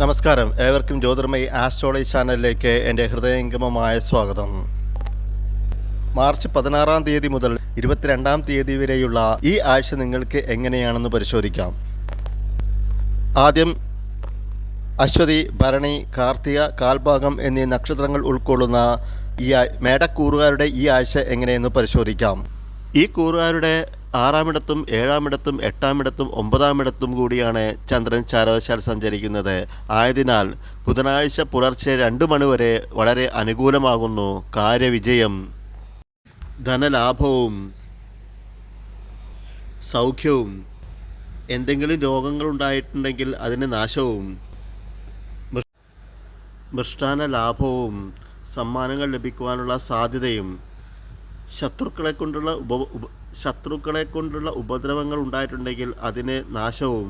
നമസ്കാരം. ഏവർക്കും ജ്യോതിർമയി ആസ്ട്രോളജി ചാനലിലേക്ക് എന്റെ ഹൃദയംഗമമായ സ്വാഗതം. മാർച്ച് പതിനാറാം തീയതി മുതൽ ഇരുപത്തിരണ്ടാം തീയതി വരെയുള്ള ഈ ആഴ്ച നിങ്ങൾക്ക് എങ്ങനെയാണെന്ന് പരിശോധിക്കാം. ആദ്യം അശ്വതി ഭരണി കാർത്തിക കാൽഭാഗം എന്നീ നക്ഷത്രങ്ങൾ ഉൾക്കൊള്ളുന്ന ഈ മേടക്കൂറുകാരുടെ ഈ ആഴ്ച എങ്ങനെയെന്ന് പരിശോധിക്കാം. ഈ കൂറുകാരുടെ ആറാമിടത്തും ഏഴാമിടത്തും എട്ടാമിടത്തും ഒമ്പതാമിടത്തും കൂടിയാണ് ചന്ദ്രൻ ചാരവശാൽ സഞ്ചരിക്കുന്നത്. ആയതിനാൽ ബുധനാഴ്ച പുലർച്ചെ രണ്ട് മണിവരെ വളരെ അനുകൂലമാകുന്നു കാര്യവിജയം. ധനലാഭവും സൗഖ്യവും എന്തെങ്കിലും രോഗങ്ങൾ ഉണ്ടായിട്ടുണ്ടെങ്കിൽ അതിന് നാശവും. മൃഷ്ടാന ലാഭവും സമ്മാനങ്ങൾ ലഭിക്കുവാനുള്ള സാധ്യതയും ശത്രുക്കളെ കൊണ്ടുള്ള ഉപ ശത്രുക്കളെ കൊണ്ടുള്ള ഉപദ്രവങ്ങൾ ഉണ്ടായിട്ടുണ്ടെങ്കിൽ അതിന് നാശവും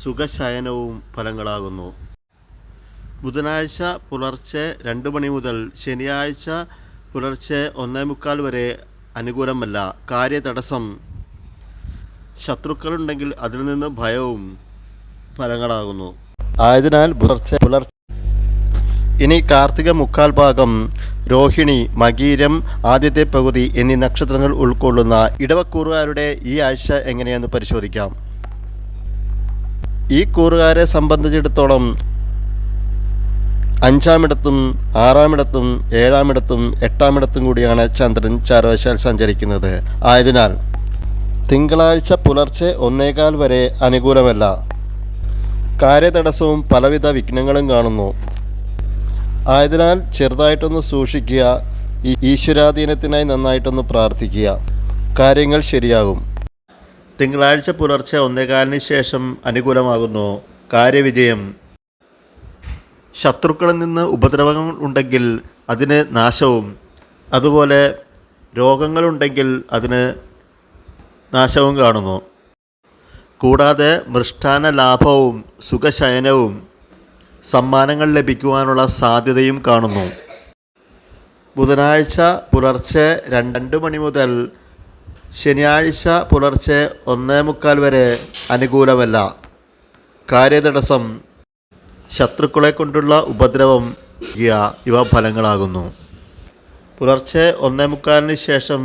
സുഖശയനവും ഫലങ്ങളാകുന്നു. ബുധനാഴ്ച പുലർച്ചെ രണ്ട് മണി മുതൽ ശനിയാഴ്ച പുലർച്ചെ ഒന്നേ മുക്കാൽ വരെ അനുകൂലമല്ല കാര്യതടസ്സം. ശത്രുക്കളുണ്ടെങ്കിൽ അതിൽ നിന്ന് ഭയവും ഫലങ്ങളാകുന്നു. ആയതിനാൽ പുലർച്ചെ പുലർച്ചെ. ഇനി കാർത്തിക മുക്കാൽ ഭാഗം രോഹിണി മകീരം ആദ്യത്തെ പകുതി എന്നീ നക്ഷത്രങ്ങൾ ഉൾക്കൊള്ളുന്ന ഇടവക്കൂറുകാരുടെ ഈ ആഴ്ച എങ്ങനെയെന്ന് പരിശോധിക്കാം. ഈ കൂറുകാരെ സംബന്ധിച്ചിടത്തോളം അഞ്ചാമിടത്തും ആറാമിടത്തും ഏഴാമിടത്തും എട്ടാമിടത്തും കൂടിയാണ് ചന്ദ്രൻ ചാരവശാൽ സഞ്ചരിക്കുന്നത്. ആയതിനാൽ തിങ്കളാഴ്ച പുലർച്ചെ ഒന്നേകാൽ വരെ അനുകൂലമല്ല. കാര്യതടസ്സവും പലവിധ വിഘ്നങ്ങളും കാണുന്നു. ആയതിനാൽ ചെറുതായിട്ടൊന്ന് സൂക്ഷിക്കുക. ഈശ്വരാധീനത്തിനായി നന്നായിട്ടൊന്ന് പ്രാർത്ഥിക്കുക. കാര്യങ്ങൾ ശരിയാകും. തിങ്കളാഴ്ച പുലർച്ചെ ഒന്നേകാലിന് ശേഷം അനുകൂലമാകുന്നു. കാര്യവിജയം. ശത്രുക്കളിൽ നിന്ന് ഉപദ്രവങ്ങൾ ഉണ്ടെങ്കിൽ അതിന് നാശവും. അതുപോലെ രോഗങ്ങളുണ്ടെങ്കിൽ അതിന് നാശവും കാണുന്നു. കൂടാതെ മൃഷ്ടാന ലാഭവും സുഖശയനവും സമ്മാനങ്ങൾ ലഭിക്കുവാനുള്ള സാധ്യതയും കാണുന്നു. ബുധനാഴ്ച പുലർച്ചെ രണ്ട് മണി മുതൽ ശനിയാഴ്ച പുലർച്ചെ ഒന്നേ മുക്കാൽ വരെ അനുകൂലമല്ല. കാര്യതടസ്സം ശത്രുക്കളെ കൊണ്ടുള്ള ഉപദ്രവം ഇവ ഫലങ്ങളാകുന്നു. പുലർച്ചെ ഒന്നേ മുക്കാലിന് ശേഷം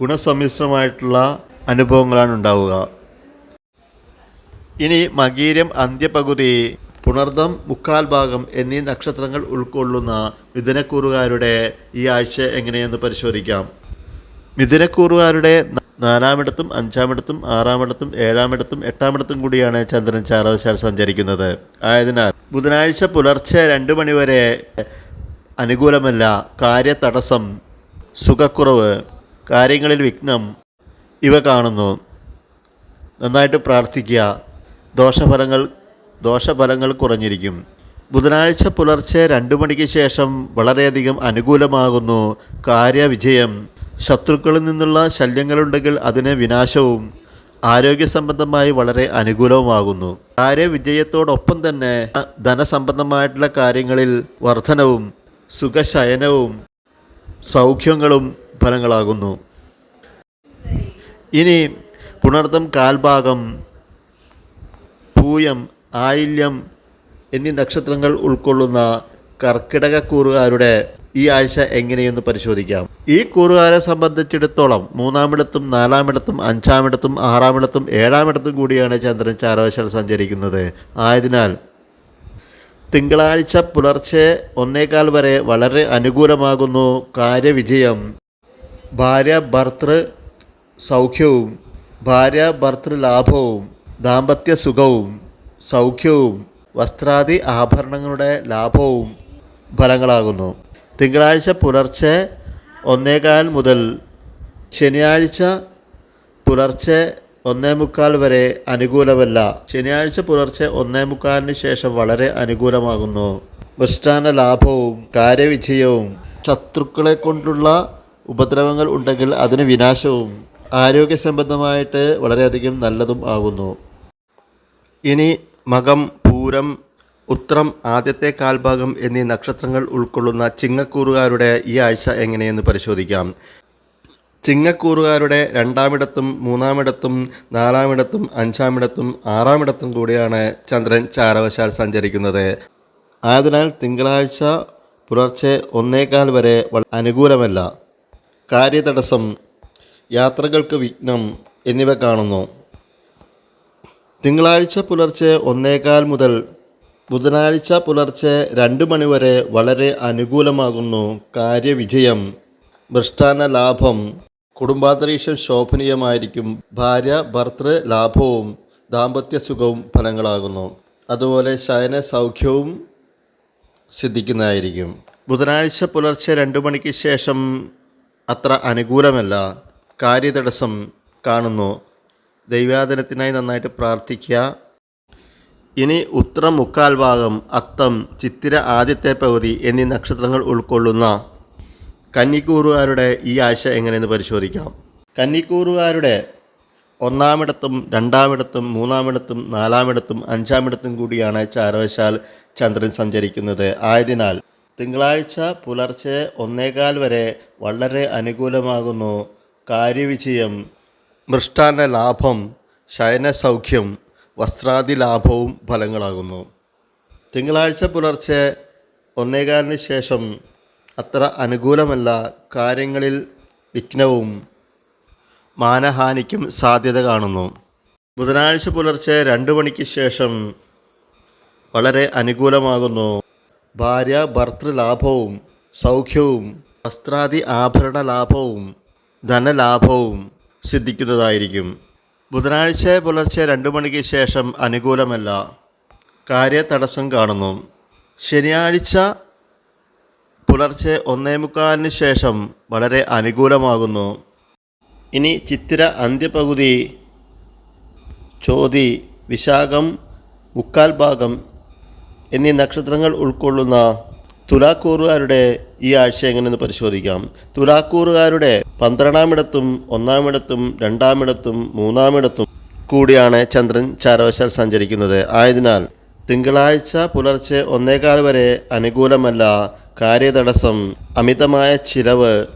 ഗുണസമ്മിശ്രമായിട്ടുള്ള അനുഭവങ്ങളാണ് ഉണ്ടാവുക. ഇനി മകീരം അന്ത്യപകുതി പുണർദം മുക്കാൽ ഭാഗം എന്നീ നക്ഷത്രങ്ങൾ ഉൾക്കൊള്ളുന്ന മിഥുനക്കൂറുകാരുടെ ഈ ആഴ്ച എങ്ങനെയെന്ന് പരിശോധിക്കാം. മിഥുനക്കൂറുകാരുടെ നാലാമിടത്തും അഞ്ചാമിടത്തും ആറാമിടത്തും ഏഴാമിടത്തും എട്ടാമിടത്തും കൂടിയാണ് ചന്ദ്രൻ ചാരവശാൽ സഞ്ചരിക്കുന്നത്. ആയതിനാൽ ബുധനാഴ്ച പുലർച്ചെ രണ്ട് മണിവരെ അനുകൂലമല്ല കാര്യതടസ്സം സുഖക്കുറവ് കാര്യങ്ങളിൽ വിഘ്നം ഇവ കാണുന്നു. നന്നായിട്ട് പ്രാർത്ഥിക്കുക. ദോഷഫലങ്ങൾ ദോഷഫലങ്ങൾ കുറഞ്ഞിരിക്കും. ബുധനാഴ്ച പുലർച്ചെ രണ്ടു മണിക്ക് ശേഷം വളരെയധികം അനുകൂലമാകുന്നു കാര്യവിജയം. ശത്രുക്കളിൽ നിന്നുള്ള ശല്യങ്ങളുണ്ടെങ്കിൽ അതിന് വിനാശവും ആരോഗ്യ സംബന്ധമായി വളരെ അനുകൂലവുമാകുന്നു. കാര്യവിജയത്തോടൊപ്പം തന്നെ ധനസംബന്ധമായിട്ടുള്ള കാര്യങ്ങളിൽ വർധനവും സുഖശയനവും സൗഖ്യങ്ങളും ഫലങ്ങളാകുന്നു. ഇനി പുണർത്തം കാൽഭാഗം പൂയം ആയില്യം എന്നീ നക്ഷത്രങ്ങൾ ഉൾക്കൊള്ളുന്ന കർക്കിടക കൂറുകാരുടെ ഈ ആഴ്ച എങ്ങനെയെന്ന് പരിശോധിക്കാം. ഈ കൂറുകാരെ സംബന്ധിച്ചിടത്തോളം മൂന്നാമിടത്തും നാലാമിടത്തും അഞ്ചാമിടത്തും ആറാമിടത്തും ഏഴാമിടത്തും കൂടിയാണ് ചന്ദ്രൻ ചാരവശാൽ സഞ്ചരിക്കുന്നത്. ആയതിനാൽ തിങ്കളാഴ്ച പുലർച്ചെ ഒന്നേകാൽ വരെ വളരെ അനുകൂലമാകുന്നു കാര്യവിജയം. ഭാര്യ ഭർത്തൃ സൗഖ്യവും ഭാര്യ ഭർത്തൃ ലാഭവും ദാമ്പത്യ സുഖവും സൗഖ്യവും വസ്ത്രാദി ആഭരണങ്ങളുടെ ലാഭവും ഫലങ്ങളാകുന്നു. തിങ്കളാഴ്ച പുലർച്ചെ ഒന്നേകാൽ മുതൽ ശനിയാഴ്ച പുലർച്ചെ ഒന്നേ മുക്കാൽ വരെ അനുകൂലമല്ല. ശനിയാഴ്ച പുലർച്ചെ ഒന്നേ മുക്കാലിന് ശേഷം വളരെ അനുകൂലമാകുന്നു. വൃഷ്ടാന ലാഭവും കാര്യവിജയവും ശത്രുക്കളെ കൊണ്ടുള്ള ഉപദ്രവങ്ങൾ ഉണ്ടെങ്കിൽ അതിന് വിനാശവും ആരോഗ്യ സംബന്ധമായിട്ട് വളരെയധികം നല്ലതും ആകുന്നു. ഇനി മകം പൂരം ഉത്രം ആദ്യത്തെ കാൽഭാഗം എന്നീ നക്ഷത്രങ്ങൾ ഉൾക്കൊള്ളുന്ന ചിങ്ങക്കൂറുകാരുടെ ഈ ആഴ്ച എങ്ങനെയെന്ന് പരിശോധിക്കാം. ചിങ്ങക്കൂറുകാരുടെ രണ്ടാമിടത്തും മൂന്നാമിടത്തും നാലാമിടത്തും അഞ്ചാമിടത്തും ആറാമിടത്തും കൂടിയാണ് ചന്ദ്രൻ ചാരവശാൽ സഞ്ചരിക്കുന്നത്. ആയതിനാൽ തിങ്കളാഴ്ച പുലർച്ചെ ഒന്നേകാൽ വരെ അനുകൂലമല്ല. കാര്യതടസ്സം യാത്രകൾക്ക് വിഘ്നം എന്നിവ കാണുന്നു. തിങ്കളാഴ്ച പുലർച്ചെ ഒന്നേകാൽ മുതൽ ബുധനാഴ്ച പുലർച്ചെ രണ്ട് മണിവരെ വളരെ അനുകൂലമാകുന്നു കാര്യവിജയം. ഭൃഷ്ടാന ലാഭം. കുടുംബാന്തരീക്ഷം ശോഭനീയമായിരിക്കും. ഭാര്യ ഭർത്തൃ ലാഭവും ദാമ്പത്യ സുഖവും ഫലങ്ങളാകുന്നു. അതുപോലെ ശയന സൗഖ്യവും സിദ്ധിക്കുന്നതായിരിക്കും. ബുധനാഴ്ച പുലർച്ചെ രണ്ട് മണിക്ക് ശേഷം അത്ര അനുകൂലമല്ല. കാര്യതടസ്സം കാണുന്നു. ദൈവാധനത്തിനായി നന്നായിട്ട് പ്രാർത്ഥിക്കുക. ഇനി ഉത്തരം മുക്കാൽ ഭാഗം അത്തം ചിത്തിര ആദ്യത്തെ പകുതി എന്നീ നക്ഷത്രങ്ങൾ ഉൾക്കൊള്ളുന്ന കന്നിക്കൂറുകാരുടെ ഈ ആഴ്ച എങ്ങനെയെന്ന് പരിശോധിക്കാം. കന്നിക്കൂറുകാരുടെ ഒന്നാമിടത്തും രണ്ടാമിടത്തും മൂന്നാമിടത്തും നാലാമിടത്തും അഞ്ചാമിടത്തും കൂടിയാണ് ചാരവശാൽ ചന്ദ്രൻ സഞ്ചരിക്കുന്നത്. ആയതിനാൽ തിങ്കളാഴ്ച പുലർച്ചെ ഒന്നേകാൽ വരെ വളരെ അനുകൂലമാകുന്നു. കാര്യവിജയം മൃഷ്ടാന്ന ലാഭം ശയന സൗഖ്യം വസ്ത്രാദി ലാഭവും ഫലങ്ങളാകുന്നു. തിങ്കളാഴ്ച പുലർച്ചെ ഒന്നേകാലിന് ശേഷം അത്ര അനുകൂലമല്ല കാര്യങ്ങളിൽ വിഘ്നവും മാനഹാനിക്കും സാധ്യത കാണുന്നു. ബുധനാഴ്ച പുലർച്ചെ രണ്ട് മണിക്ക് ശേഷം വളരെ അനുകൂലമാകുന്നു. ഭാര്യ ഭർത്തൃ ലാഭവും സൗഖ്യവും വസ്ത്രാദി ആഭരണ ലാഭവും ധനലാഭവും സിദ്ധിക്കുന്നതായിരിക്കും. ബുധനാഴ്ച പുലർച്ചെ രണ്ട് മണിക്ക് ശേഷം അനുകൂലമല്ല. കാര്യതടസ്സം കാണുന്നു. ശനിയാഴ്ച പുലർച്ചെ ഒന്നേ മുക്കാലിന് ശേഷം വളരെ അനുകൂലമാകുന്നു. ഇനി ചിത്തിര അന്ത്യപകുതി ചോതി വിശാഖം മുക്കാൽ ഭാഗം എന്നീ നക്ഷത്രങ്ങൾ ഉൾക്കൊള്ളുന്ന തുലാക്കൂറുകാരുടെ ഈ ആഴ്ച എങ്ങനെയെന്ന് പരിശോധിക്കാം. തുലാക്കൂറുകാരുടെ പന്ത്രണ്ടാമിടത്തും ഒന്നാമിടത്തും രണ്ടാമിടത്തും മൂന്നാമിടത്തും കൂടിയാണ് ചന്ദ്രൻ ചാരവശാൽ സഞ്ചരിക്കുന്നത്. ആയതിനാൽ തിങ്കളാഴ്ച പുലർച്ചെ ഒന്നേകാൽ വരെ അനുകൂലമല്ല കാര്യതടസ്സം അമിതമായ ചിലവ്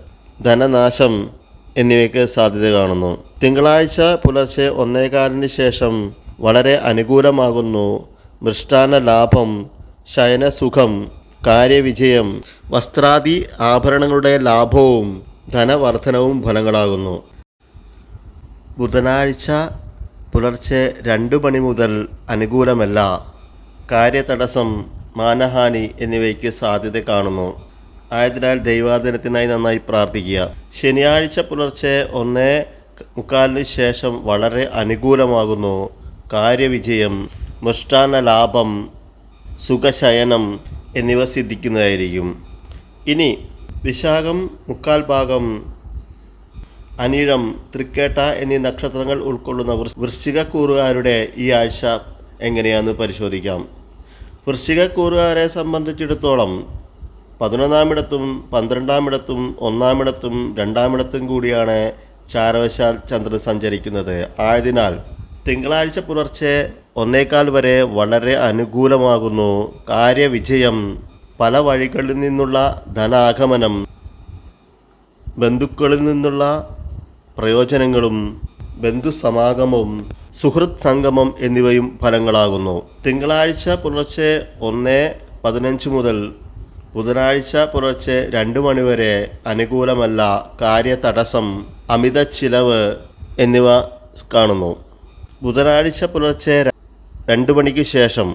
ധനനാശം എന്നിവയ്ക്ക് സാധ്യത കാണുന്നു. തിങ്കളാഴ്ച പുലർച്ചെ ഒന്നേകാലിന് ശേഷം വളരെ അനുകൂലമാകുന്നു. മൃഷ്ടാന ലാഭം ശയനസുഖം കാര്യവിജയം വസ്ത്രാദി ആഭരണങ്ങളുടെ ലാഭവും ധനവർധനവും ഫലങ്ങളാകുന്നു. ബുധനാഴ്ച പുലർച്ചെ രണ്ട് മണി മുതൽ അനുകൂലമല്ല. കാര്യതടസ്സം മാനഹാനി എന്നിവയ്ക്ക് സാധ്യത കാണുന്നു. ആയതിനാൽ ദൈവാദിനത്തിനായി നന്നായി പ്രാർത്ഥിക്കുക. ശനിയാഴ്ച പുലർച്ചെ ഒന്നേ മുക്കാലിന് ശേഷം വളരെ അനുകൂലമാകുന്നു. കാര്യവിജയം മൃഷ്ടാന ലാഭം സുഖശയനം എന്നിവ സിദ്ധിക്കുന്നതായിരിക്കും. ഇനി വിശാഖം മുക്കാൽ ഭാഗം അനിഴം തൃക്കേട്ട എന്നീ നക്ഷത്രങ്ങൾ ഉൾക്കൊള്ളുന്ന വൃശ്ചികക്കൂറുകാരുടെ ഈ ആഴ്ച എങ്ങനെയാണെന്ന് പരിശോധിക്കാം. വൃശ്ചികക്കൂറുകാരെ സംബന്ധിച്ചിടത്തോളം പതിനൊന്നാമിടത്തും പന്ത്രണ്ടാമിടത്തും ഒന്നാമിടത്തും രണ്ടാമിടത്തും കൂടിയാണ് ചാരവശാൽ ചന്ദ്രൻ സഞ്ചരിക്കുന്നത്. ആയതിനാൽ തിങ്കളാഴ്ച പുലർച്ചെ ഒന്നേകാൽ വരെ വളരെ അനുകൂലമാകുന്നു. കാര്യവിജയം. പല വഴികളിൽ നിന്നുള്ള ധനാഗമനം. ബന്ധുക്കളിൽ നിന്നുള്ള പ്രയോജനങ്ങളും ബന്ധുസമാഗമവും സുഹൃത് സംഗമം എന്നിവയും ഫലങ്ങളാകുന്നു. തിങ്കളാഴ്ച പുലർച്ചെ ഒന്ന് പതിനഞ്ച് മുതൽ ബുധനാഴ്ച പുലർച്ചെ രണ്ട് മണിവരെ അനുകൂലമല്ല. കാര്യതടസ്സം അമിത ചിലവ് എന്നിവ കാണുന്നു. ബുധനാഴ്ച പുലർച്ചെ രണ്ട് മണിക്ക് ശേഷം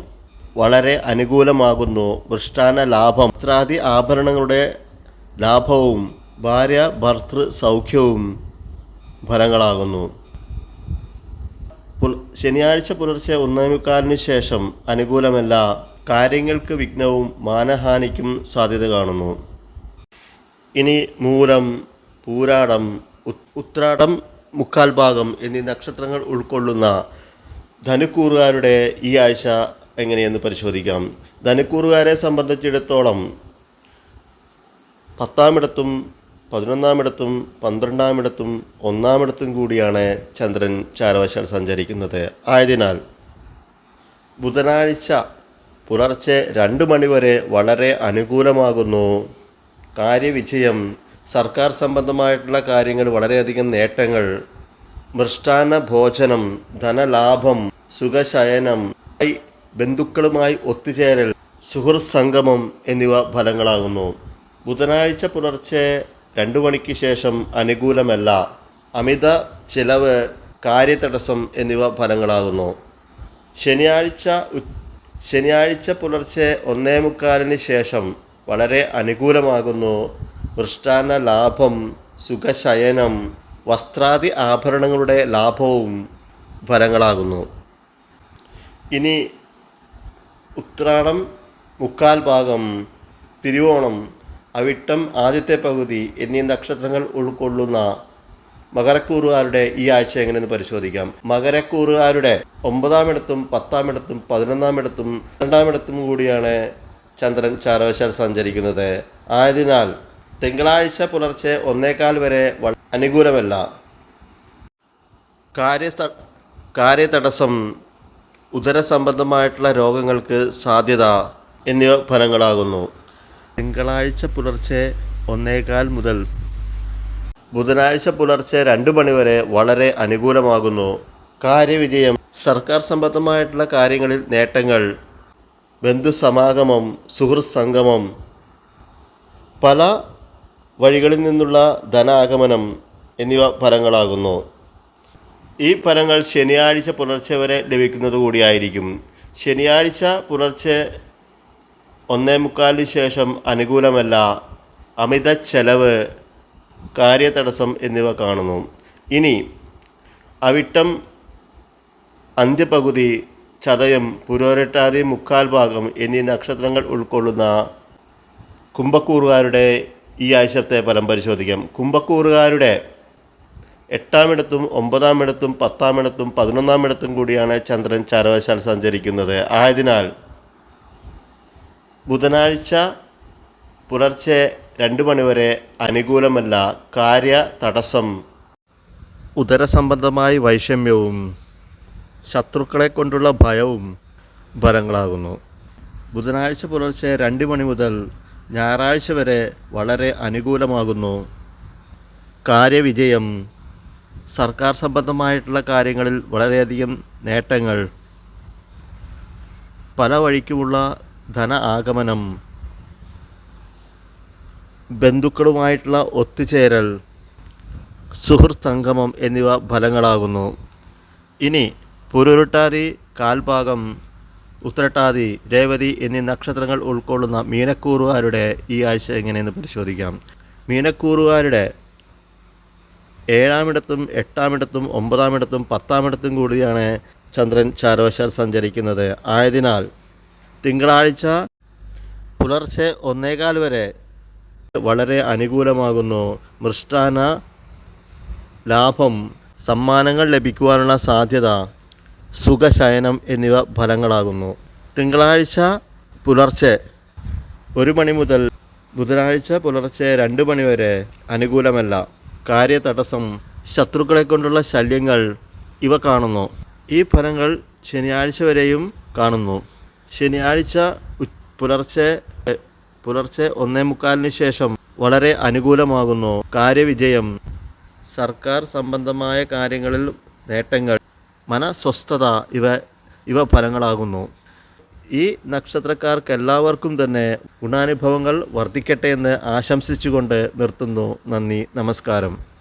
വളരെ അനുകൂലമാകുന്നു. മൃഷ്ടാന ലാഭം വസ്ത്രാദി ആഭരണങ്ങളുടെ ലാഭവും ഭാര്യ ഭർത്തൃ സൗഖ്യവും ഫലങ്ങളാകുന്നു. ശനിയാഴ്ച പുലർച്ചെ ഒന്നേമുക്കാലിന് ശേഷം അനുകൂലമല്ല കാര്യങ്ങൾക്ക് വിഘ്നവും മാനഹാനിക്കും സാധ്യത കാണുന്നു. ഇനി മൂലം പൂരാടം ഉത്രാടം മുക്കാൽ ഭാഗം എന്നീ നക്ഷത്രങ്ങൾ ഉൾക്കൊള്ളുന്ന ധനുക്കൂറുകാരുടെ ഈ ആഴ്ച എങ്ങനെയെന്ന് പരിശോധിക്കാം. ധനുക്കൂറുകാരെ സംബന്ധിച്ചിടത്തോളം പത്താമിടത്തും പതിനൊന്നാമിടത്തും പന്ത്രണ്ടാമിടത്തും ഒന്നാമിടത്തും കൂടിയാണ് ചന്ദ്രൻ ചാരവശാൽ സഞ്ചരിക്കുന്നത്. ആയതിനാൽ ബുധനാഴ്ച പുലർച്ചെ രണ്ട് മണിവരെ വളരെ അനുകൂലമാകുന്നു. കാര്യവിജയം സർക്കാർ സംബന്ധമായിട്ടുള്ള കാര്യങ്ങൾ വളരെയധികം നേട്ടങ്ങൾ മൃഷ്ടാന ഭോജനം ധനലാഭം സുഖശയനം ബന്ധുക്കളുമായി ഒത്തുചേരൽ സുഹൃത് സംഗമം എന്നിവ ഫലങ്ങളാകുന്നു. ബുധനാഴ്ച പുലർച്ചെ രണ്ടു മണിക്ക് ശേഷം അനുകൂലമല്ല അമിത ചിലവ് കാര്യതടസ്സം എന്നിവ ഫലങ്ങളാകുന്നു. ശനിയാഴ്ച ശനിയാഴ്ച പുലർച്ചെ ഒന്നേ മുക്കാലിന് ശേഷം വളരെ അനുകൂലമാകുന്നു മൃഷ്ടാന്ന ലാഭം സുഖശയനം വസ്ത്രാദി ആഭരണങ്ങളുടെ ലാഭവും ഫലങ്ങളാകുന്നു. ഇനി ഉത്രാടം മുക്കാൽ ഭാഗം തിരുവോണം അവിട്ടം ആദ്യത്തെ പകുതി എന്നീ നക്ഷത്രങ്ങൾ ഉൾക്കൊള്ളുന്ന മകരക്കൂറുകാരുടെ ഈ ആഴ്ച എങ്ങനെയെന്ന് പരിശോധിക്കാം. മകരക്കൂറുകാരുടെ ഒമ്പതാമിടത്തും പത്താമിടത്തും പതിനൊന്നാമിടത്തും രണ്ടാമിടത്തും കൂടിയാണ് ചന്ദ്രൻ ചാരവശാൽ സഞ്ചരിക്കുന്നത്. ആയതിനാൽ തിങ്കളാഴ്ച പുലർച്ചെ ഒന്നേകാൽ വരെ അനുകൂലമല്ല. കാര്യ കാര്യതടസ്സം ഉദരസംബന്ധമായിട്ടുള്ള രോഗങ്ങൾക്ക് സാധ്യത എന്നിവ ഫലങ്ങളാകുന്നു. തിങ്കളാഴ്ച പുലർച്ചെ ഒന്നേകാൽ മുതൽ ബുധനാഴ്ച പുലർച്ചെ രണ്ട് മണിവരെ വളരെ അനുകൂലമാകുന്നു. കാര്യവിജയം. സർക്കാർ സംബന്ധമായിട്ടുള്ള കാര്യങ്ങളിൽ നേട്ടങ്ങൾ ബന്ധുസമാഗമം സുഹൃത്ത് സംഗമം പല വഴികളിൽ നിന്നുള്ള ധനാഗമനം എന്നിവ ഫലങ്ങളാകുന്നു. ഈ ഫലങ്ങൾ ശനിയാഴ്ച പുലർച്ചെ വരെ ലഭിക്കുന്നത് കൂടിയായിരിക്കും. ശനിയാഴ്ച പുലർച്ചെ ഒന്നേ മുക്കാലിന് ശേഷം അനുകൂലമല്ല അമിത ചെലവ് കാര്യതടസ്സം എന്നിവ കാണുന്നു. ഇനി അവിട്ടം അന്ത്യപകുതി ചതയം പുരോരട്ടാതി മുക്കാൽ ഭാഗം എന്നീ നക്ഷത്രങ്ങൾ ഉൾക്കൊള്ളുന്ന കുംഭക്കൂറുകാരുടെ ഈ ആഴ്ചത്തെ ഫലം പരിശോധിക്കാം. കുംഭക്കൂറുകാരുടെ എട്ടാമിടത്തും ഒമ്പതാമിടത്തും പത്താമിടത്തും പതിനൊന്നാമിടത്തും കൂടിയാണ് ചന്ദ്രൻ ചാരവശാൽ സഞ്ചരിക്കുന്നത്. ആയതിനാൽ ബുധനാഴ്ച പുലർച്ചെ രണ്ട് മണിവരെ അനുകൂലമല്ല കാര്യ തടസ്സം. ഉദരസംബന്ധമായ വൈഷമ്യവും ശത്രുക്കളെ കൊണ്ടുള്ള ഭയവും ഫലങ്ങളാകുന്നു. ബുധനാഴ്ച പുലർച്ചെ രണ്ട് മണി മുതൽ ഞായറാഴ്ച വരെ വളരെ അനുകൂലമാകുന്നു. കാര്യവിജയം സർക്കാർ സംബന്ധമായിട്ടുള്ള കാര്യങ്ങളിൽ വളരെയധികം നേട്ടങ്ങൾ പല വഴിക്കുമുള്ള ധന ആഗമനം ബന്ധുക്കളുമായിട്ടുള്ള ഒത്തുചേരൽ സുഹൃത്ത് സംഗമം എന്നിവ ഫലങ്ങളാകുന്നു. ഇനി പുരുരുട്ടാതി കാൽഭാഗം ഉത്രട്ടാതി രേവതി എന്നീ നക്ഷത്രങ്ങൾ ഉൾക്കൊള്ളുന്ന മീനക്കൂറുകാരുടെ ഈ ആഴ്ച എങ്ങനെയെന്ന് പരിശോധിക്കാം. മീനക്കൂറുകാരുടെ ഏഴാമിടത്തും എട്ടാമിടത്തും ഒമ്പതാമിടത്തും പത്താമിടത്തും കൂടിയാണ് ചന്ദ്രൻ ചാരവശാൽ സഞ്ചരിക്കുന്നത്. ആയതിനാൽ തിങ്കളാഴ്ച പുലർച്ചെ ഒന്നേകാൽ വരെ വളരെ അനുകൂലമാകുന്നു. മൃഷ്ടാന ലാഭം സമ്മാനങ്ങൾ ലഭിക്കുവാനുള്ള സാധ്യത സുഖശയനം എന്നിവ ഫലങ്ങളാകുന്നു. തിങ്കളാഴ്ച പുലർച്ചെ ഒരു മണി മുതൽ ബുധനാഴ്ച പുലർച്ചെ രണ്ട് മണി വരെ അനുകൂലമല്ല. കാര്യതടസ്സം ശത്രുക്കളെ കൊണ്ടുള്ള ശല്യങ്ങൾ ഇവ കാണുന്നു. ഈ ഫലങ്ങൾ ശനിയാഴ്ച വരെയും കാണുന്നു. ശനിയാഴ്ച പുലർച്ചെ പുലർച്ചെ ഒന്നേ മുക്കാലിന് ശേഷം വളരെ അനുകൂലമാകുന്നു. കാര്യവിജയം. സർക്കാർ സംബന്ധമായ കാര്യങ്ങളിൽ നേട്ടങ്ങൾ മനസ്വസ്ഥത ഇവ ഇവ ഫലങ്ങളാകുന്നു. ഈ നക്ഷത്രക്കാർക്ക് എല്ലാവർക്കും തന്നെ ഗുണാനുഭവങ്ങൾ വർദ്ധിക്കട്ടെ എന്ന് ആശംസിച്ചുകൊണ്ട് നിർത്തുന്നു. നന്ദി നമസ്കാരം.